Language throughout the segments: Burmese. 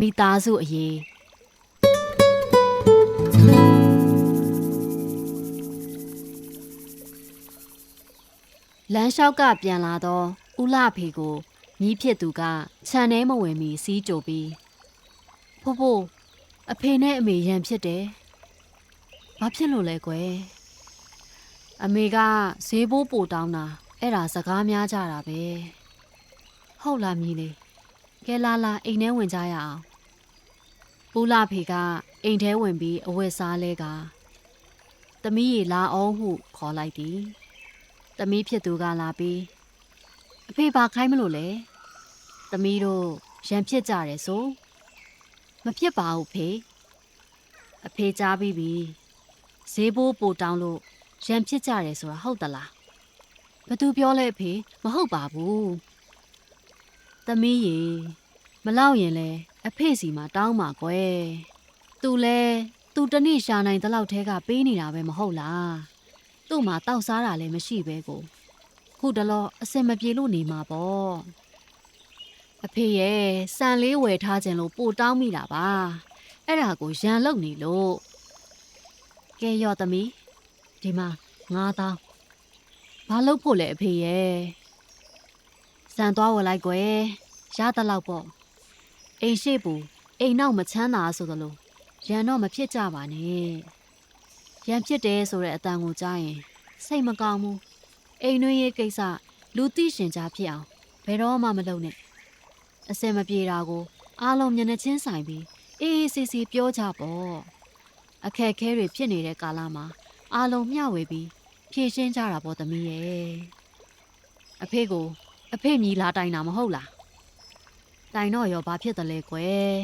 မိသားစုအရေးလမ်းလျှောက်ကပြန်လာတော့ဦးလှဖေကိုမြီးဖြစ်သူကခြံထဲမဝင်မီစီးကြိုပြီးဖိုးဖိုးအဖေနဲ့အမေရန်ဖြစ်တယ်။ဘာဖြစ်လို့လဲကွယ်။အမေကဈေးဘိုးပို့တောင်းတာအဲ့ဒါစကားများကြတာပဲ။ဟုတ်လားမြည်လေး။ ကဲလာလာအိမ်ထဲဝင်ကြရအောင်။ဦးလှဖေကအိမ်ထဲဝင်ပြီးအဝတ်စားလဲကသမီးရီလာအောင်ဟုခေါ်လိုက်သည်။သမီးဖြစ်သူကလာပြီးအဖေဘာခိုင်းမလို့လဲ။သမီးတို့ရန်ဖြစ်ကြတယ်ဆို။မဖြစ်ပါဘူးဖေ။အဖေကြားပြီးပြီ။ဈေးဘိုးပို့တောင်းလို့ရန်ဖြစ်ကြတယ်ဆိုတာဟုတ်သလား။ဘသူပြောလဲအဖေမဟုတ်ပါဘူး။ သမီးရေမလောက်ရင်လဲအဖေစီမှာတောင်းပါကွယ်။သူလဲသူတနေ့ရှာနိုင်တဲ့လောက်ထဲကပေးနေတာပဲမဟုတ်လား။သူ့မှာတောက်စားတာလည်းမရှိပဲကို။ခုတလောအစင်မပြေလို့နေမှာပေါ့။အဖေရဲ့စံလေးဝယ်ထားခြင်းလို့ပို့တောင်းမိတာပါ။အဲ့ဒါကိုရန်လုံနေလို့ကဲရော့သမီးဒီမှာ9000ဘာလုပ်ဖို့လဲအဖေရဲ့ စံသွားဝယ်လိုက်ကွယ်ရသလောက်ပေါ့အိမ်ရှိပူအိမ်နောက်မချမ်းသာဆိုသလိုရန်တော့မဖြစ်ကြပါနဲ့ရန်ဖြစ်တယ်ဆိုတဲ့အတန်ကိုကြားရင် စိတ်မကောင်းဘူးအိမ်တွင်းရေးကိစ္စလူသိရှင်ကြားဖြစ်အောင်ဘယ်တော့မှမလုပ်နဲ့အစင်မပြေတာကိုအားလုံးမျက်နှာချင်းဆိုင်ပြီးအေးအေးဆေးဆေးပြောကြပေါ့အခက်အခဲတွေဖြစ်နေတဲ့ကာလမှာအားလုံးမျှဝေပြီးဖြည့်ရှင်းကြတာပေါ့သမီးရဲ့အဖေကို အဖေမြည်လာတိုင်တာမဟုတ်လားတိုင်တော့ရောဘာဖြစ်တယ်လဲကွယ်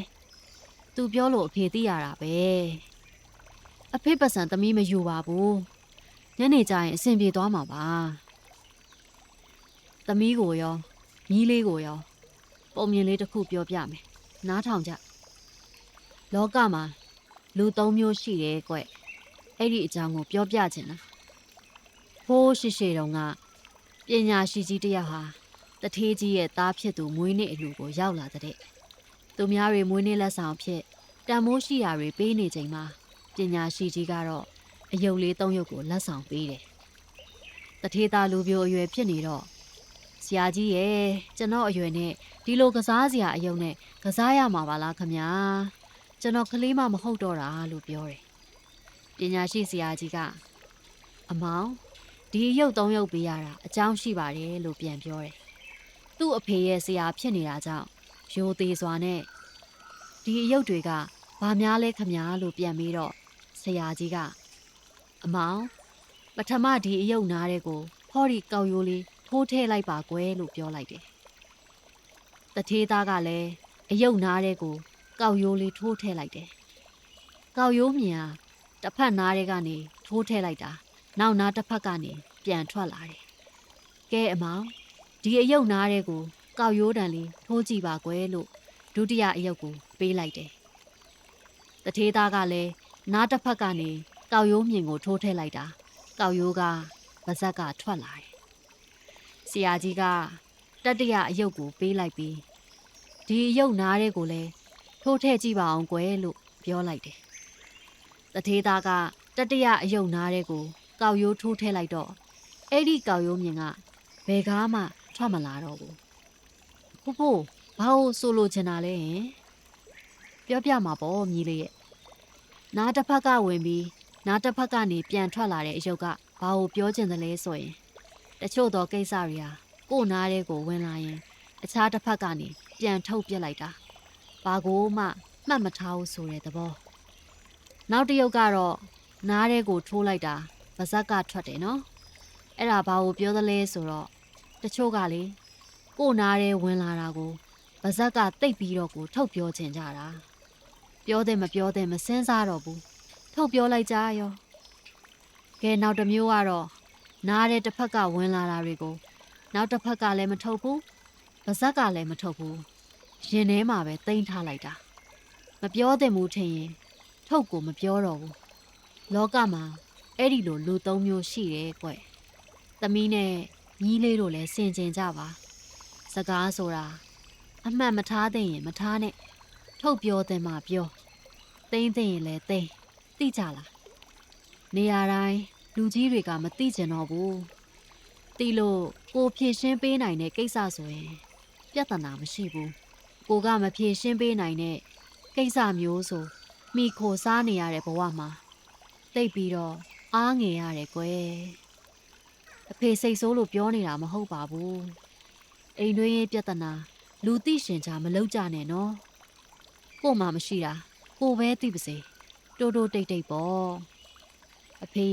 သူပြောလို့အဖေသိရတာပဲအဖေပတ်စံသမီးမယူပါဘူးညနေကျရင်အဆင်ပြေသွားမှာပါသမီးကိုရောမြီးလေးကိုရော ပုံမြင်လေးတစ်ခုပြောပြမယ်နားထောင်ကြလောကမှာလူသုံးမျိုးရှိတယ်ကွအဲ့ဒီအကြောင်းကိုပြောပြချင်တာဟိုးရှိရှိတုန်းကပညာရှိကြီးတစ်ယောက်ဟာ တထေးကြီးရဲ့သားဖြစ်သူမွေးနေ့အလူကိုရောက်လာတဲ့သူများတွေမွေးနေ့လက်ဆောင်ဖြစ်တန်မိုးရှိရာတွေပေးနေချိန်မှာပညာရှိကြီးကတော့အယုတ်လေးသုံးယုတ်ကိုလက်ဆောင်ပေးတယ်တထေးသားလူပြိုအရွယ်ဖြစ်နေတော့ဆရာကြီးရဲ့ကျွန်တော်အရွယ်နဲ့ဒီလိုကစားစရာအယုတ်နဲ့ကစားရမှာပါလားခမညာကျွန်တော်ကလေးမမဟုတ်တော့တာလို့ပြောတယ်ပညာရှိဆရာကြီးကအမောင်ဒီရုပ်သုံးရုပ်ပေးရတာအကြောင်းရှိပါတယ်လို့ပြန်ပြောတယ်။ သူ့အဖေရဲ့ဆရာဖြစ်နေတာကြောင့်ရိုသေးစွာနဲ့ဒီအယုတ်တွေကဘာများလဲခမများလို့ပြန်ပြီးတော့ဆရာကြီးကအမောင်ပထမဒီအယုတ်နားတဲ့ကိုဟောဒီကောက်ရိုးလေးထိုးထည့်လိုက်ပါကွယ်လို့ပြောလိုက်တယ်။တထေးသားကလည်းအယုတ်နားတဲ့ကိုကောက်ရိုးလေးထိုးထည့်လိုက်တယ်။ကောက်ရိုးမြင်ဟာတစ်ဖက်နားတွေကနေထိုးထည့်လိုက်တာနောက်နားတစ်ဖက်ကနေပြန်ထွက်လာတယ်။ကဲအမောင် ဒီအယုတ်နားတွေကိုကောက်ရိုးတန်လေးထိုးကြည့်ပါကွယ်လို့ဒုတိယအယုတ်ကိုပေးလိုက်တယ်။တထေးသားကလည်းနားတစ်ဖက်ကနေကောက်ရိုးမြင်ကိုထိုးထည့်လိုက်တာကောက်ရိုးကပါဇက်ကထွက်လာတယ်။ဆရာကြီးကတတိယအယုတ်ကိုပေးလိုက်ပြီးဒီအယုတ်နားတွေကိုလည်းထိုးထည့်ကြည့်ပါအောင်ကွယ်လို့ပြောလိုက်တယ်။တထေးသားကတတရအယုံနားတဲ့ကိုကောက်ရိုးထိုးထည့်လိုက်တော့အဲ့ဒီကောက်ရိုးမြင်ကဘယ်ကားမှ ထွက်မလာတော့ဘူးဖိုးဖိုးဘာလို့ဆိုလိုချင်တာလဲဟင်ပြောပြမှာပေါ့မြည်လေးရဲ့နားတစ်ဖက်ကဝင်ပြီးနားတစ်ဖက်ကနေပြန်ထွက်လာတဲ့အယုတ်ကဘာလို့ပြောချင်တယ်လဲဆိုရင်တချို့သောကိစ္စတွေဟာကို့နားတဲ့ကိုဝင်လာရင် အခြားတစ်ဖက်ကနေပြန်ထုတ်ပြစ်လိုက်တာဘာကိုမှမှတ်မထားဘူးဆိုတဲ့သဘောနောက်တစ်ယောက်ကတော့နားထဲကိုထိုးလိုက်တာဗဇက်ကထွက်တယ်နော်အဲ့ဒါဘာကိုပြောသလဲဆိုတော့ တချို့ကလေကို့နားထဲဝင်လာတာကိုဗဇက်ကတိတ်ပြီးတော့ကို ထုတ်ပြောချင်ကြတာပြောတယ်မပြောတယ်မစင်းစားတော့ဘူးထုတ်ပြောလိုက်ကြရောကဲနောက်တစ်မျိုးကတော့နားထဲတစ်ဖက်ကဝင်လာတာတွေကို နောက်တစ်ဖက်ကလည်းမထုတ်ဘူးဗဇက်ကလည်းမထုတ်ဘူးရင်ထဲမှာပဲတိမ့်ထားလိုက်တာမပြောသင့်ဘူးထင်ရင်ထုတ်ကိုမပြောတော့ဘူးလောကမှာအဲ့ဒီလိုလူသုံးမျိုးရှိတယ်ကွသမီးနဲ့ ညီးလေးတို့လည်းစင်ကြင်ကြပါစကားဆိုတာအမှတ်မထားသင့်ရင်မထားနဲ့ထုတ်ပြောတဲ့မှာပြောသိမ့်သိမ့်ရင်လည်းသိမ့်သိကြလားနေရာတိုင်းလူကြီးတွေကမသိကျင်တော့ဘူးသိလို့ကိုဖြည့်ရှင်းပေးနိုင်တဲ့ကိစ္စဆိုရင် ပြဿနာမရှိဘူးကိုကမဖြည့်ရှင်းပေးနိုင်တဲ့ကိစ္စမျိုးဆိုမိခိုစားနေရတဲ့ဘဝမှာသိပ်ပြီးတော့အားငယ်ရတယ်ကွယ် အဖေစိတ်ဆိုးလို့ပြောနေတာမဟုတ်ပါဘူးအိမ်တွင်းရေးပြဿနာလူသိရှင်ချာမလောက်ကြနဲ့နော်ကို့မှာမရှိတာကိုပဲသိပါစေတိုးတိုးတိတ်တိတ်ပေါ့အဖေ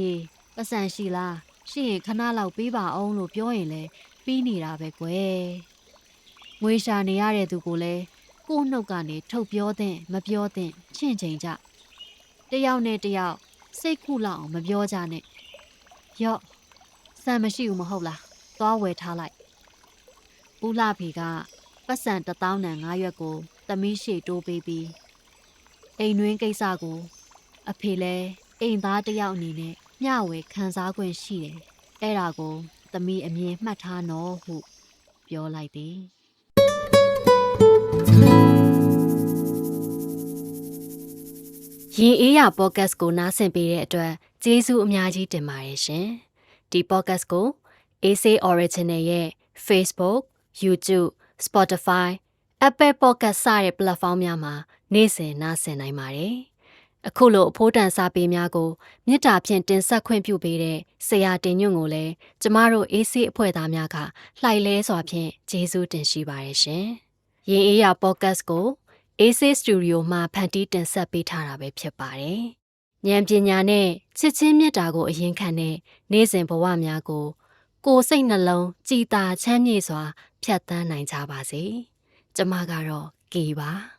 ပတ်စံရှိလားရှိရင်ခဏလောက်ပေးပါအောင်လို့ပြောရင်လဲပြီးနေတာပဲကွယ်ငွေရှာနေရတဲ့သူကိုလည်းကို့နှုတ်ကနေထုတ်ပြောတဲ့မပြောတဲ့ချင့်ချိန်ကြတယောက်နဲ့တယောက်စိတ်ခုလောက်အောင်မပြောကြနဲ့ရော့ စံမရှိဘူးမဟုတ်လားသွားဝယ်ထားလိုက်ဦးလာဖေကပတ်စံတစ်သောင်းနဲ့ငါးရွက်ကိုသမီးရှေ့တိုးပေးပြီးအိမ်တွင်းကိစ္စကိုအဖေလဲအိမ်သားတစ်ယောက်အနေနဲ့မျှဝေခံစား권ရှိတယ်။အဲ့ဒါကိုသမီးအမြင်မှတ်ထားနော်ဟုပြောလိုက်သည်။ရင်အေးရပေါ့ကတ်ကိုနားဆင်ပေးတဲ့အတွက်ကျေးဇူးအများကြီးတင်ပါတယ်ရှင်။ ဒီပေါ့ကတ်ကို AC Original ရဲ့ Facebook, YouTube, Spotify Apple Podcast စတဲ့ platform များမှာနေ့စဉ်နားဆင်နိုင်ပါတယ်။အခုလိုအဖိုးတန်စာပေများကိုမေတ္တာဖြင့်တင်ဆက်ခွင့်ပြုပေးတဲ့ဆရာတင်ညွန့်ကိုလည်းကျမတို့ AC အဖွဲ့သားများကလှိုက်လဲစွာဖြင့်ကျေးဇူးတင်ရှိပါတယ်ရှင်။ရင်အေးရ podcast ကို AC Studio မှာဖန်တီးတင်ဆက်ပေးထားတာပဲဖြစ်ပါတယ်။ ဉာဏ်ပညာနဲ့ချစ်ချင်းမေတ္တာကိုအရင်ခံတဲ့နေ့စဉ်ဘဝများကို ကိုယ်စိတ်နှလုံးကြည်သာချမ်းမြေ့စွာ ဖြတ်သန်းနိုင်ကြပါစေ။ကျမကတော့ကေပါ